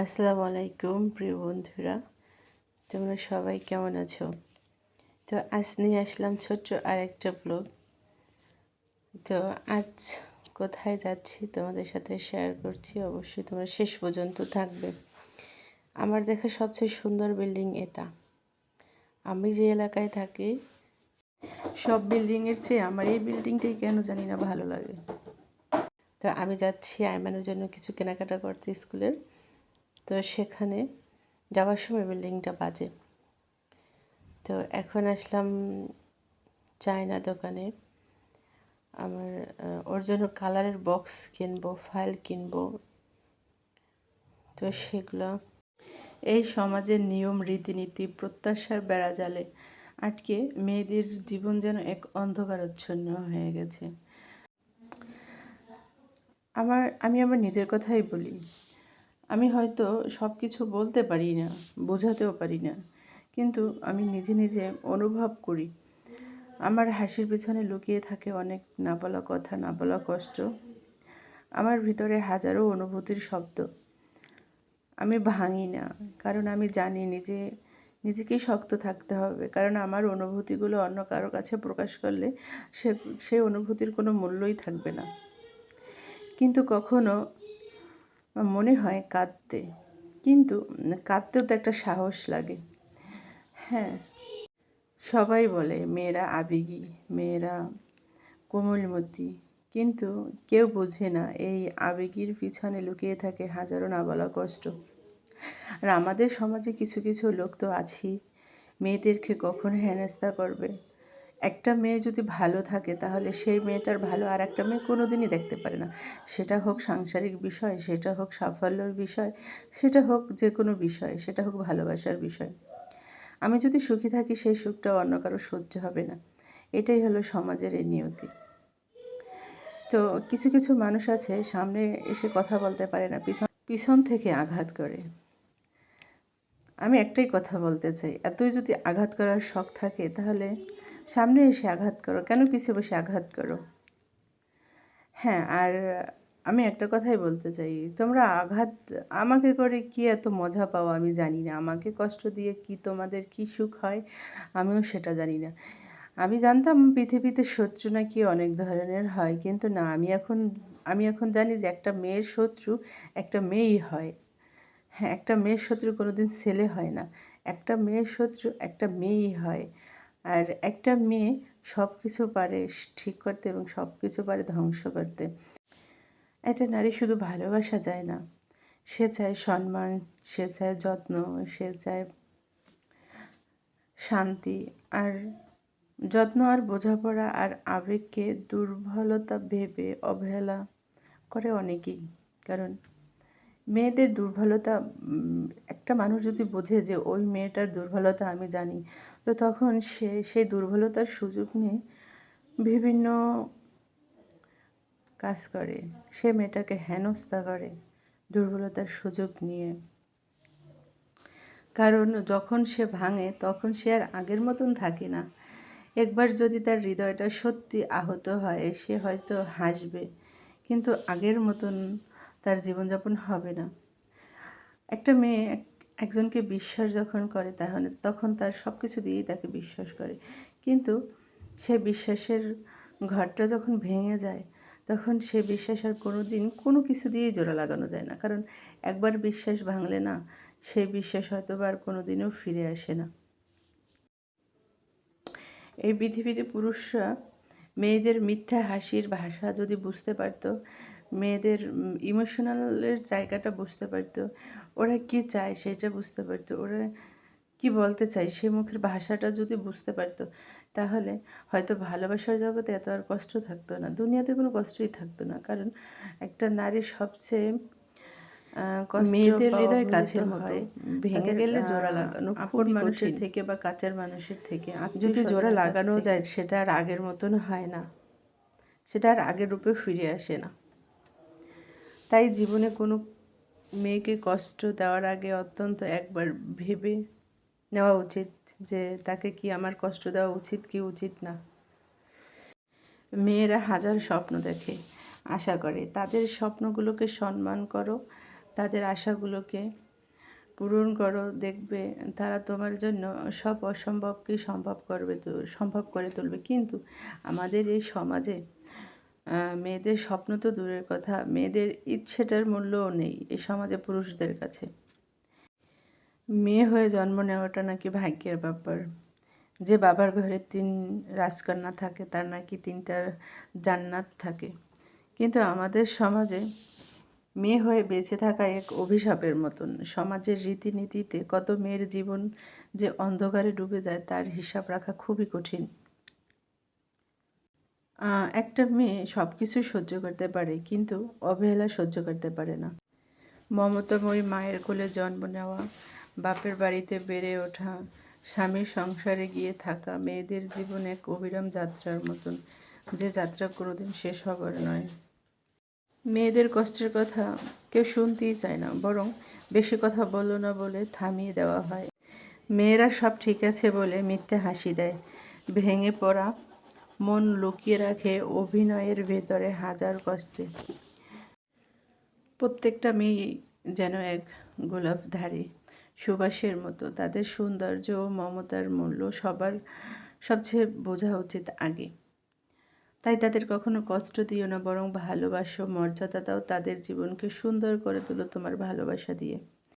আসসালামু আলাইকুম প্রিয় বন্ধুরা, তোমরা সবাই কেমন আছো? তো আজ নিয়ে আসলাম ছোট্ট আরেকটা ব্লগ তো আজ কোথায় যাচ্ছি তোমাদের সাথে শেয়ার করছি, অবশ্যই তোমরা শেষ পর্যন্ত থাকবে। আমার দেখা সবচেয়ে সুন্দর বিল্ডিং এটা। আমি যে এলাকায় থাকি, সব বিল্ডিংয়ের চেয়ে আমার এই বিল্ডিংটাই কেন জানি না ভালো লাগে। তো আমি যাচ্ছি আইমানের জন্য কিছু কেনাকাটা করতে স্কুলের তো সেখানে যাওয়ার সময় বিল্ডিংটা বাজে। তো এখন আসলাম চায়না দোকানে। আমার ওর জন্য কালারের বক্স কিনবো, ফাইল কিনবো। তো সেগুলো এই সমাজের নিয়ম, রীতিনীতি, প্রত্যাশার বেড়া জালে আটকে মেয়েদের জীবন যেন এক অন্ধকারচ্ছন্ন হয়ে গেছে। আমার, আমি আমার নিজের কথাই বলি। আমি হয়তো সব কিছু বলতে পারি না, বোঝাতেও পারি না। কিন্তু আমি নিজে নিজে অনুভব করি। আমার হাসির পিছনে লুকিয়ে থাকে অনেক না বলা কথা না বলা কষ্ট। আমার ভিতরে হাজারো অনুভূতির শব্দ। আমি ভাঙি না, কারণ আমি জানি নিজে, নিজেকেই শক্ত থাকতে হবে। কারণ আমার অনুভূতিগুলো অন্য কারও কাছে প্রকাশ করলে সে, সেই অনুভূতির কোনো মূল্যই থাকবে না। কিন্তু কখনো মনে হয় কাঁদতে। কিন্তু কাঁদতেও তো একটা সাহস লাগে। হ্যাঁ সবাই বলে মেয়েরা আবেগী, মেয়েরা কোমলমতি। কিন্তু কেউ বোঝে না, এই আবেগীর পিছনে লুকিয়ে থাকে হাজারো না বলা কষ্ট। আর আমাদের সমাজে কিছু কিছু লোক তো আছেই। মেয়েদেরকে কখন হেনস্থা করবে? একটা মেয়ে যদি ভালো থাকে, তাহলে সেই মেয়েটার ভালো আর একটা মেয়ে কোনো দিনই দেখতে পারে না। সেটা হোক সাংসারিক বিষয়, সেটা হোক সাফল্যর বিষয়, সেটা হোক যে কোনো বিষয়, সেটা হোক ভালোবাসার বিষয়। আমি যদি সুখী থাকি, সেই সুখটা অন্য কারও সহ্য হবে না। এটাই হলো সমাজের এই নিয়তি। তো কিছু কিছু মানুষ আছে, সামনে এসে কথা বলতে পারে না, পিছন পিছন থেকে আঘাত করে। আমি একটাই কথা বলতে চাই, এতই যদি আঘাত করার শখ থাকে, তাহলে সামনে এসে আঘাত করো। কেন পিছিয়ে বসে আঘাত করো? হ্যাঁ আর আমি একটা কথাই বলতে চাই। তোমরা আঘাত, আমাকে করে কি এত মজা পাও আমি জানি না। আমাকে কষ্ট দিয়ে কি তোমাদের কি সুখ হয় আমিও সেটা জানি না। আমি জানতাম পৃথিবীতে শত্রু নাকি অনেক ধরনের হয়, কিন্তু না, আমি এখন আমি এখন জানি যে একটা মেয়ের শত্রু একটা মেয়েই হয়। হ্যাঁ একটা মেয়ের শত্রু কোনো দিন ছেলে হয় না। একটা মেয়ের শত্রু একটা মেয়েই হয়। আর একটা মেয়ে সব কিছু পারে, ঠিক করতে এবং সব কিছু পারে ধ্বংস করতে। একটা নারী শুধু ভালোবাসা যায় না। সে চায় সম্মান, সে চায় যত্ন, সে চায় শান্তি। আর যত্ন আর বোঝাপড়া আর আবেগকে দুর্বলতা ভেবে অবহেলা করে অনেকেই। কারণ মেয়েদের দুর্বলতা একটা মানুষ যদি বোঝে যে ওই মেয়েটার দুর্বলতা আমি জানি, তো তখন সে সেই দুর্বলতার সুযোগ নিয়ে বিভিন্ন কাজ করে। সে মেয়েটাকে হেনস্থা করে দুর্বলতার সুযোগ নিয়ে। কারণ যখন সে ভাঙে, তখন সে আর আগের মতন থাকে না। একবার যদি তার হৃদয়টা সত্যি আহত হয়, সে হয়তো হাসবে। কিন্তু আগের মতন তার জীবনযাপন হবে না। একটা মেয়ে একজনকে বিশ্বাস যখন করে তাহলে তখন তার সব কিছু দিয়েই তাকে বিশ্বাস করে। কিন্তু সে বিশ্বাসের ঘরটা যখন ভেঙে যায়, তখন সে বিশ্বাস আর কোনো দিন কোনো কিছু দিয়েই জোড়া লাগানো যায় না। কারণ একবার বিশ্বাস ভাঙলে না সেই বিশ্বাস হয়তো আর কোনো দিনও ফিরে আসে না। এই পৃথিবীতে পুরুষরা মেয়েদের মিথ্যা হাসির ভাষা যদি বুঝতে পারতো মেয়েদের ইমোশনালের জায়গাটা বুঝতে পারতো। ওরা কী চায় সেটা বুঝতে পারতো। ওরা কি বলতে চায় সে মুখের ভাষাটা যদি বুঝতে পারতো তাহলে হয়তো ভালোবাসার জগতে এত আর কষ্ট থাকতো না। দুনিয়াতে কোনো কষ্টই থাকতো না। কারণ একটা নারীর সবচেয়ে মেয়েদের হৃদয় কাছের হয় ভেঙে গেলে জোড়া লাগানো আপন মানুষের থেকে বা কাছের মানুষের থেকে যদি জোড়া লাগানো যায় সেটা আর আগের মতন হয় না। সেটা আর আগের রূপে ফিরে আসে না। তাই জীবনে কোনো মেয়েকে কষ্ট দেওয়ার আগে অত্যন্ত একবার ভেবে নেওয়া উচিত যে তাকে কি আমার কষ্ট দেওয়া উচিত কি উচিত না। মেয়েরা হাজার স্বপ্ন দেখে, আশা করে। তাদের স্বপ্নগুলোকে সম্মান করো, তাদের আশাগুলোকে পূরণ করো। দেখবে তারা তোমার জন্য সব অসম্ভবকে সম্ভব করবে তো, সম্ভব করে তুলবে। কিন্তু আমাদের এই সমাজে মেয়েদের স্বপ্ন তো দূরের কথা, মেয়েদের ইচ্ছেটার মূল্যও নেই এই সমাজে পুরুষদের কাছে। মেয়ে হয়ে জন্ম নেওয়াটা নাকি ভাগ্যের ব্যাপার। যে বাবার ঘরে তিন রাজকন্যা থাকে, তার নাকি তিনটা জান্নাত থাকে। কিন্তু আমাদের সমাজে মেয়ে হয়ে বেঁচে থাকা এক অভিশাপের মতন। সমাজের রীতিনীতিতে কত মেয়ের জীবন যে অন্ধকারে ডুবে যায়, তার হিসাব রাখা খুবই কঠিন। একটা মেয়ে সব কিছু সহ্য করতে পারে, কিন্তু অবহেলা সহ্য করতে পারে না। মমতাময়ী মায়ের কোলে জন্ম নেওয়া, বাপের বাড়িতে বেড়ে ওঠা, স্বামীর সংসারে গিয়ে থাকা, মেয়েদের জীবনে এক অবিরাম যাত্রার মতন, যে যাত্রা কোনোদিন শেষ হবার নয়। মেয়েদের কষ্টের কথা কেউ শুনতেই চায় না, বরং বেশি কথা বলো না বলে থামিয়ে দেওয়া হয়। মেয়েরা সব ঠিক আছে বলে মিথ্যে হাসি দেয়, ভেঙে পড়া মন লুকিয়ে রাখে অভিনয়ের ভেতরে হাজার কষ্টে। প্রত্যেকটা মেয়ে যেন এক গোলাপধারী, সুবাসের মতো। তাদের সৌন্দর্য ও মমতার মূল্য সবার সবচেয়ে বোঝা উচিত আগে। তাই তাদের কখনো কষ্ট দিও না, বরং ভালোবাসো মর্যাদা দাও তাদের জীবনকে সুন্দর করে তোলো তোমার ভালোবাসা দিয়ে।